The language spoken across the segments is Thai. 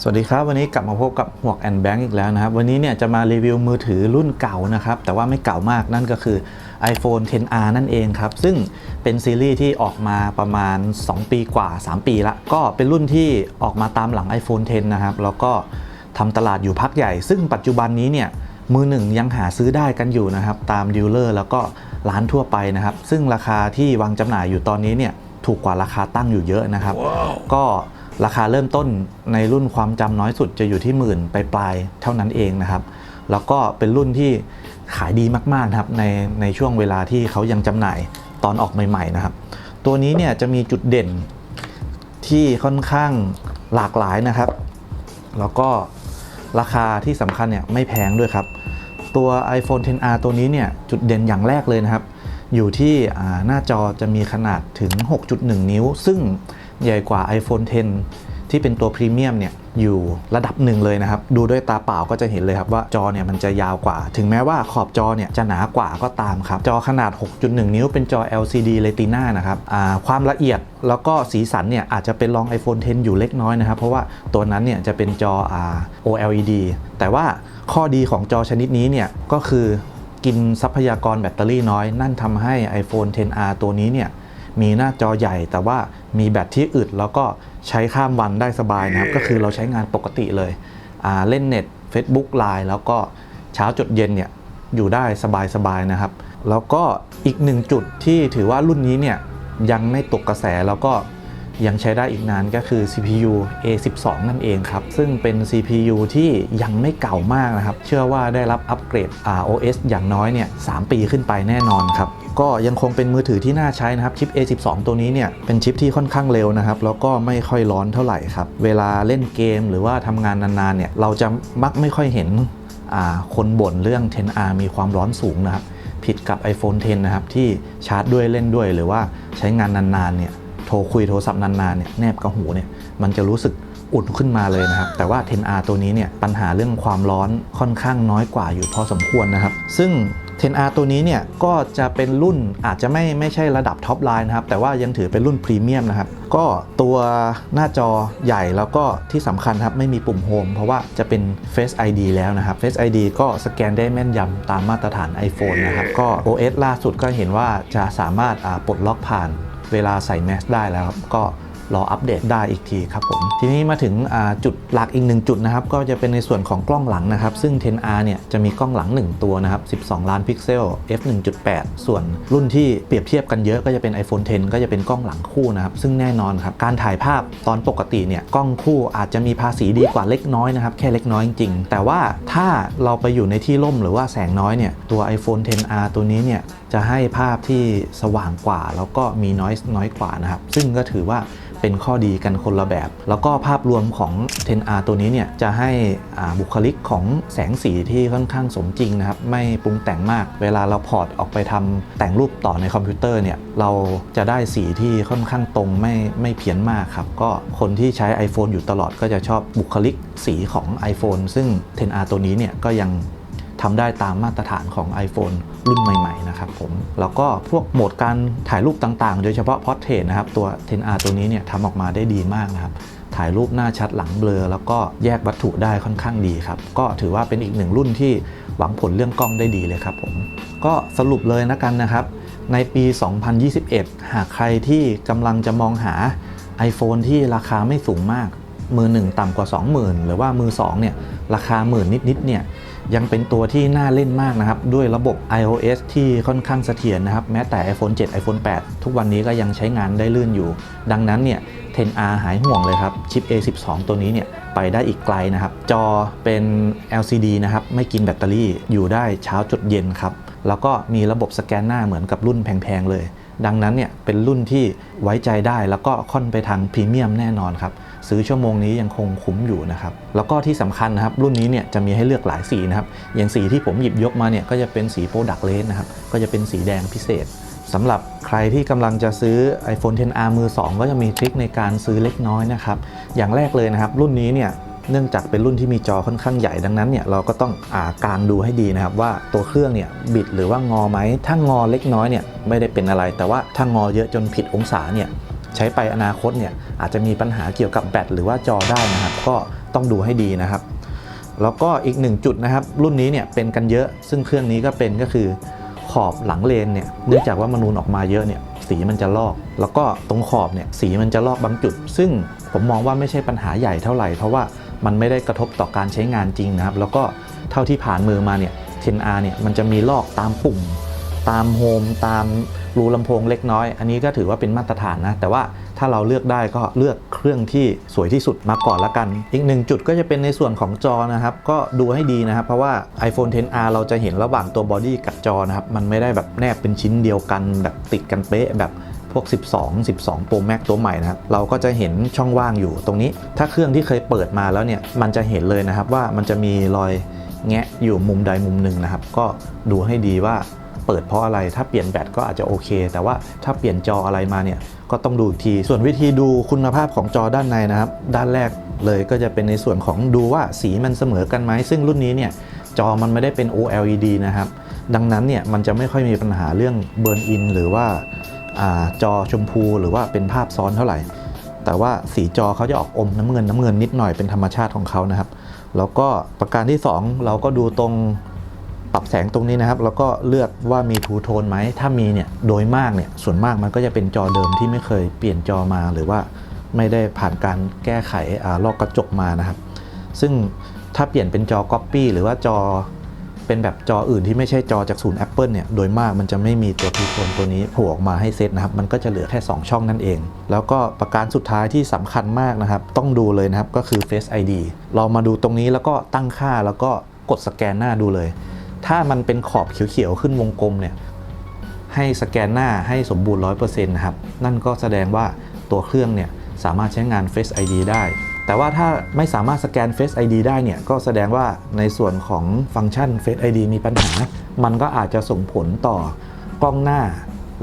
สวัสดีครับ วันนี้กลับมาพบกับหมวกแอนแบงก์อีกแล้วนะครับ วันนี้เนี่ยจะมารีวิวมือถือรุ่นเก่านะครับ แต่ว่าไม่เก่ามากนั่นก็คือ iPhone 10R นั่นเองครับ ซึ่งเป็นซีรีส์ที่ออกมาประมาณ 2 ปีกว่า 3 ปีละ ก็เป็นรุ่นที่ออกมาตามหลัง iPhone 10 นะครับ แล้วก็ทำตลาดอยู่พักใหญ่ ซึ่งปัจจุบันนี้เนี่ยมือหนึ่งยังหาซื้อได้กันอยู่นะครับ ตามดีลเลอร์แล้วก็ร้านทั่วไปนะครับ ซึ่งราคาที่วางจำหน่ายอยู่ตอนนี้เนี่ยถูกกว่าราคาตั้งอยู่เยอะนะครับ ก็ ราคาเริ่มต้นในรุ่นความจำน้อยสุดจะอยู่ที่หมื่นปลายๆเท่านั้นเองนะครับ แล้วก็เป็นรุ่นที่ขายดีมากๆนะครับในในช่วงเวลาที่เขายังจำหน่ายตอนออกใหม่ๆนะครับ ตัวนี้เนี่ยจะมีจุดเด่นที่ค่อนข้างหลากหลายนะครับ แล้วก็ราคาที่สำคัญเนี่ยไม่แพงด้วยครับ ตัว iPhone 10R ตัวนี้เนี่ยจุดเด่นอย่างแรกเลยนะครับ อยู่ที่หน้าจอจะมีขนาดถึง 6.1 นิ้ว ซึ่ง ใหญ่กว่า iPhone 10 ที่เป็นตัวพรีเมียมเนี่ยอยู่ระดับหนึ่งเลยนะครับ ดูด้วยตาเปล่าก็จะเห็นเลยครับว่าจอเนี่ยมันจะยาวกว่า ถึงแม้ว่าขอบจอเนี่ยจะหนากว่าก็ตามครับ จอขนาด 6.1 นิ้วเป็นจอ LCD Retina นะครับความละเอียดแล้วก็สีสันเนี่ยอาจจะเป็นรอง iPhone 10 อยู่เล็กน้อยนะครับ เพราะว่าตัวนั้นเนี่ยจะเป็นจอ OLED แต่ว่าข้อดีของจอชนิดนี้เนี่ยก็คือกินทรัพยากรแบตเตอรี่น้อย นั่นทำให้ iPhone 10R ตัวนี้เนี่ย มีหน้าจอใหญ่ แต่ว่ามีแบตที่อึดแล้วก็ใช้ข้ามวันได้สบายนะครับ ก็คือเราใช้งานปกติเลยเล่นเน็ต Facebook Line แล้วก็เช้าจดเย็นเนี่ยอยู่ได้สบายๆนะครับ แล้วก็อีกหนึ่งจุดที่ถือว่ารุ่นนี้เนี่ยยังไม่ตกกระแสแล้วก็ยังใช้ได้อีกนานก็คือ CPU A12 นั่นเองครับ ซึ่งเป็น CPU ที่ยังไม่เก่ามากนะครับ เชื่อว่าได้รับอัปเกรด ROS อย่างน้อยเนี่ย 3 ปีขึ้นไปแน่นอนครับ ก็ยังคงเป็นมือถือที่น่าใช้นะครับ ชิป A12 ตัวนี้เนี่ยเป็นชิปที่ค่อนข้างเร็วนะครับ แล้วก็ไม่ค่อยร้อนเท่าไหร่ครับ เวลาเล่นเกมหรือว่าทำงานนานๆเนี่ยเราจะมักไม่ค่อยเห็นคนบ่นเรื่อง 10R มีความร้อนสูงนะครับ ผิดกับ iPhone 10 นะครับ ที่ชาร์จด้วยเล่นด้วย หรือว่าใช้งานนานๆเนี่ยโทรคุยโทรศัพท์นานๆเนี่ยแนบกับหูเนี่ยมันจะรู้สึกอุ่นขึ้นมาเลยนะครับ แต่ว่า 10R ตัวนี้เนี่ยปัญหาเรื่องความร้อนค่อนข้างน้อยกว่าอยู่พอสมควรนะครับ ซึ่ง 10R ตัวนี้เนี่ยก็จะเป็นรุ่นอาจจะไม่ไม่ใช่ระดับท็อปไลน์นะครับ แต่ว่ายังถือเป็นรุ่นพรีเมียมนะครับ ก็ตัวหน้าจอใหญ่แล้วก็ที่สำคัญครับ ไม่มีปุ่มโฮมเพราะว่าจะเป็น Face ID แล้วนะครับ Face ID ก็สแกนได้แม่นยำตามมาตรฐาน iPhone นะครับ ก็ OS ล่าสุดก็เห็นว่าจะสามารถปลดล็อกผ่านเวลาใส่แมสได้แล้วครับก็ รออัปเดตได้อีกทีครับผม ทีนี้มาถึงจุดหลักอีกหนึ่งจุดนะครับ ก็จะเป็นในส่วนของกล้องหลังนะครับ ซึ่ง 10R เนี่ยจะมีกล้องหลัง 1 ตัวนะครับ 12 ล้านพิกเซล f 1.8 ส่วนรุ่นที่เปรียบเทียบกันเยอะก็จะเป็น iPhone 10 ก็จะเป็นกล้องหลังคู่นะครับ ซึ่งแน่นอนครับ การถ่ายภาพตอนปกติเนี่ยกล้องคู่อาจจะมีภาษีดีกว่าเล็กน้อยนะครับ แค่เล็กน้อยจริงๆแต่ว่าถ้าเราไปอยู่ในที่ร่มหรือว่าแสงน้อยเนี่ยตัว iPhone 10R ตัวนี้เนี่ยจะให้ภาพที่สว่างกว่า แล้วก็มีน้อยน้อยกว่านะครับ ซึ่งก็ถือว่าเป็นข้อดีกันคนละแบบ แล้วก็ภาพรวมของ 10R ตัวนี้เนี่ยจะให้บุคลิกของแสงสีที่ค่อนข้างสมจริงนะครับ ไม่ปรุงแต่งมาก เวลาเราพอร์ตออกไปทำแต่งรูปต่อในคอมพิวเตอร์เนี่ยเราจะได้สีที่ค่อนข้างตรงไม่ไม่เพี้ยนมากครับ ก็คนที่ใช้ iPhone อยู่ตลอดก็จะชอบบุคลิกสีของ iPhone ซึ่ง 10R ตัวนี้เนี่ยก็ยัง ทำได้ตามมาตรฐานของ iPhone รุ่นใหม่ๆนะครับผมแล้วก็พวกโหมดการถ่ายรูปต่างๆ โดยเฉพาะ Portrait นะครับตัว 10R ตัวนี้เนี่ยทำออกมาได้ดีมากนะครับถ่ายรูปหน้าชัดหลังเบลอ แล้วก็แยกวัตถุได้ค่อนข้างดีครับ ก็ถือว่าเป็นอีกหนึ่งรุ่นที่หวังผลเรื่องกล้องได้ดีเลยครับผมก็สรุปเลยนะกันนะครับ ในปี 2021 หากใครที่กำลังจะมองหา iPhone ที่ราคาไม่สูงมาก มือหนึ่งต่ำกว่า 20,000 หรือว่ามือ2เนี่ยราคาหมื่นนิดๆเนี่ย ยังเป็นตัวที่น่าเล่นมากนะครับ ด้วยระบบ iOS ที่ค่อนข้างเสถียรนะครับ แม้แต่ iPhone 7 iPhone 8 ทุกวันนี้ก็ยังใช้งานได้ลื่นอยู่ ดังนั้นเนี่ย 10R หายห่วงเลยครับ ชิป A12 ตัวนี้เนี่ยไปได้อีกไกลนะครับ จอเป็น LCD นะครับ ไม่กินแบตเตอรี่อยู่ได้เช้าจดเย็นครับ แล้วก็มีระบบสแกนหน้าเหมือนกับรุ่นแพงๆเลย ดังนั้นเนี่ยเป็นรุ่นที่ไว้ใจได้แล้วก็ค่อนไปทางพรีเมียมแน่นอนครับ ซื้อชั่วโมงนี้ยังคงคุ้มอยู่นะครับ แล้วก็ที่สำคัญนะครับ รุ่นนี้เนี่ยจะมีให้เลือกหลายสีนะครับ อย่างสีที่ผมหยิบยกมาเนี่ยก็จะเป็นสีโปรดักเลสนะครับ ก็จะเป็นสีแดงพิเศษสำหรับใครที่กำลังจะซื้อ iPhone 10R มือ 2 ก็จะมีทริคในการซื้อเล็กน้อยนะครับ อย่างแรกเลยนะครับ รุ่นนี้เนี่ยเนื่องจากเป็นรุ่นที่มีจอค่อนข้างใหญ่ดังนั้นเนี่ยเราก็ต้องอากางดูให้ดีนะครับ ว่าตัวเครื่องเนี่ยบิดหรือว่างอไหมถ้างอเล็กน้อยเนี่ยไม่ได้เป็นอะไร แต่ว่าถ้างอเยอะจนผิดองศาเนี่ย ใช้ไปอนาคตเนี่ยอาจจะมีปัญหาเกี่ยวกับแบตหรือว่าจอได้นะครับ ก็ต้องดูให้ดีนะครับ แล้วก็อีกหนึ่งจุดนะครับ รุ่นนี้เนี่ยเป็นกันเยอะ ซึ่งเครื่องนี้ก็เป็นก็คือขอบหลังเลนเนี่ยเนื่องจากว่ามันนูนออกมาเยอะเนี่ยสีมันจะลอก แล้วก็ตรงขอบเนี่ยสีมันจะลอกบางจุด ซึ่งผมมองว่าไม่ใช่ปัญหาใหญ่เท่าไหร่ เพราะว่ามันไม่ได้กระทบต่อการใช้งานจริงนะครับ แล้วก็เท่าที่ผ่านมือมาเนี่ย 10R เนี่ยมันจะมีลอกตามปุ่ม ตามโฮมตาม รูลำโพงเล็กน้อย อันนี้ก็ถือว่าเป็นมาตรฐานนะ แต่ว่าถ้าเราเลือกได้ก็เลือกเครื่องที่สวยที่สุดมาก่อนละกัน อีกหนึ่งจุดก็จะเป็นในส่วนของจอนะครับ ก็ดูให้ดีนะครับ เพราะว่า iPhone 10R เราจะเห็นระหว่างตัวบอดี้กับจอนะครับ มันไม่ได้แบบแนบเป็นชิ้นเดียวกัน แบบติดกันเป๊ะแบบพวก 12 12 Pro Max ตัวใหม่นะครับ เราก็จะเห็นช่องว่างอยู่ตรงนี้ ถ้าเครื่องที่เคยเปิดมาแล้วเนี่ย มันจะเห็นเลยนะครับว่ามันจะมีรอยแงะอยู่มุมใดมุมหนึ่งนะครับ ก็ดูให้ดีว่า เปิดเพราะอะไร ถ้าเปลี่ยนแบตก็อาจจะโอเค แต่ว่าถ้าเปลี่ยนจออะไรมาเนี่ยก็ต้องดูอีกที ส่วนวิธีดูคุณภาพของจอด้านในนะครับ ด้านแรกเลยก็จะเป็นในส่วนของดูว่าสีมันเสมอกันไหม ซึ่งรุ่นนี้เนี่ยจอมันไม่ได้เป็น OLED นะครับ ดังนั้นเนี่ยมันจะไม่ค่อยมีปัญหาเรื่องเบิร์นอินหรือว่าอาจอชมพูหรือว่าเป็นภาพซ้อนเท่าไหร่ แต่ว่าสีจอเขาจะออกอมน้ำเงินน้ำเงินนิดหน่อยเป็นธรรมชาติของเขานะครับ แล้วก็ประการที่ 2 เราก็ดูตรง รับแสงตรงนี้นะครับ แล้วก็เลือกว่ามีทูโทนไหม ถ้ามีเนี่ยโดยมากเนี่ยส่วนมากมันก็จะเป็นจอเดิมที่ไม่เคยเปลี่ยนจอมาหรือว่าไม่ได้ผ่านการแก้ไขอลอกกระจกมานะครับ ซึ่งถ้าเปลี่ยนเป็นจอ Copy หรือว่าจอเป็นแบบจออื่นที่ไม่ใช่จอจากศูนย์ Apple เนี่ย โดยมากมันจะไม่มีตัวทูโทนตัวนี้โผล่ออกมาให้เซตนะครับ มันก็จะเหลือแค่ 2 ช่องนั่นเอง แล้วก็ประการสุดท้ายที่สำคัญมากนะครับ ต้องดูเลยนะครับ ก็คือ Face ID เรามาดูตรงนี้แล้วก็ตั้งค่าแล้วก็กดสแกนหน้าดูเลย ถ้ามันเป็นขอบเขียวๆขึ้นวงกลมเนี่ยให้สแกนหน้าให้สมบูรณ์ 100%นะครับ นั่นก็แสดงว่าตัวเครื่องเนี่ยสามารถใช้งาน Face ID ได้ แต่ว่าถ้าไม่สามารถสแกน Face ID ได้เนี่ยก็แสดงว่าในส่วนของฟังก์ชัน Face ID มีปัญหา มันก็อาจจะส่งผลต่อกล้องหน้า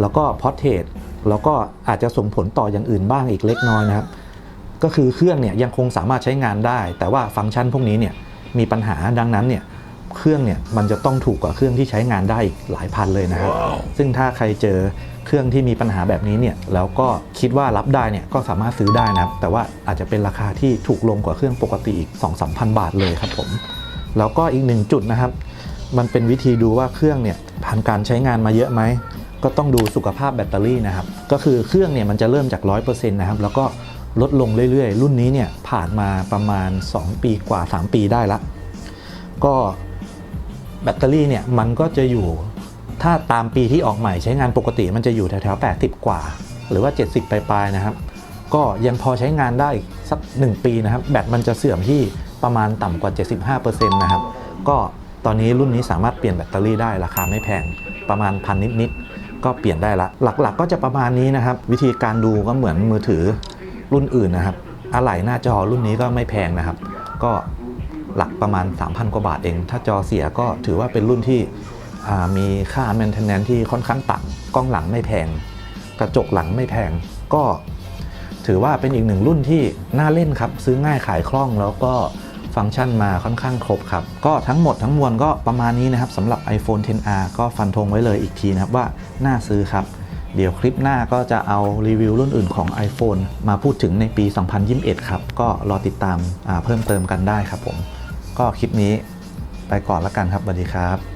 แล้วก็ Portrait แล้วก็อาจจะส่งผลต่ออย่างอื่นบ้างอีกเล็กน้อยนะครับ ก็คือเครื่องเนี่ยยังคงสามารถใช้งานได้ แต่ว่าฟังก์ชันพวกนี้เนี่ยมีปัญหาดังนั้นเนี่ย เครื่องเนี่ยมันจะต้องถูกกว่าเครื่องที่ใช้งานได้อีกหลายพันเลยนะครับซึ่งถ้าใครเจอเครื่องที่มีปัญหาแบบนี้เนี่ยแล้วก็คิดว่ารับได้เนี่ยก็สามารถซื้อได้นะครับ แต่ว่าอาจจะเป็นราคาที่ถูกลงกว่าเครื่องปกติอีก 2 3 0 0 0 บาทเลยครับผม แล้วก็อีกหนึ่งจุดนะครับ มันเป็นวิธีดูว่าเครื่องเนี่ยผ่านการใช้งานมาเยอะไหมก็ต้องดูสุขภาพแบตเตอรี่นะครับ ก็คือเครื่องเนี่ยมันจะเริ่มจาก 100%นะครับ แล้วก็ลดลงเรื่อยๆ รุ่นนี้เนี่ยผ่านมาประมาณ 2 ปีกว่า 3 ปีได้ละ ก็ แบตเตอรี่เนี่ยมันก็จะอยู่ถ้าตามปีที่ออกใหม่ใช้งานปกติมันจะอยู่แถวๆ80 กว่า หรือว่า 70 ปลายๆนะครับ ก็ยังพอใช้งานได้อีกสัก 1 ปีนะครับ แบตมันจะเสื่อมที่ประมาณต่ำกว่า 75%นะครับ ก็ตอนนี้รุ่นนี้สามารถเปลี่ยนแบตเตอรี่ได้ราคาไม่แพงประมาณพันนิดๆก็เปลี่ยนได้ละ หลักๆ ก็จะประมาณนี้นะครับ วิธีการดูก็เหมือนมือถือรุ่นอื่นนะครับอะไหล่หน้าจอรุ่นนี้ก็ไม่แพงนะครับ ก็ หลักประมาณ 3,000 กว่าบาทเอง ถ้าจอเสียก็ถือว่าเป็นรุ่นที่มีค่า maintenance ที่ค่อนข้างต่ำกล้องหลังไม่แพง กระจกหลังไม่แพง ก็ถือว่าเป็นอีกหนึ่งรุ่นที่น่าเล่นครับ ซื้อง่ายขายคล่องแล้วก็ฟังก์ชันมาค่อนข้างครบครับ ก็ทั้งหมดทั้งมวลก็ประมาณนี้นะครับสำหรับ iPhone 10R ก็ฟันธงไว้เลยอีกทีนะครับว่าน่าซื้อครับ เดี๋ยวคลิปหน้าก็จะเอารีวิวรุ่นอื่นของ iPhone มาพูดถึงในปี 2021 ครับ ก็รอติดตามเพิ่มเติมกันได้ครับผม ก็คลิปนี้ไปก่อนละกันครับสวัสดีครับ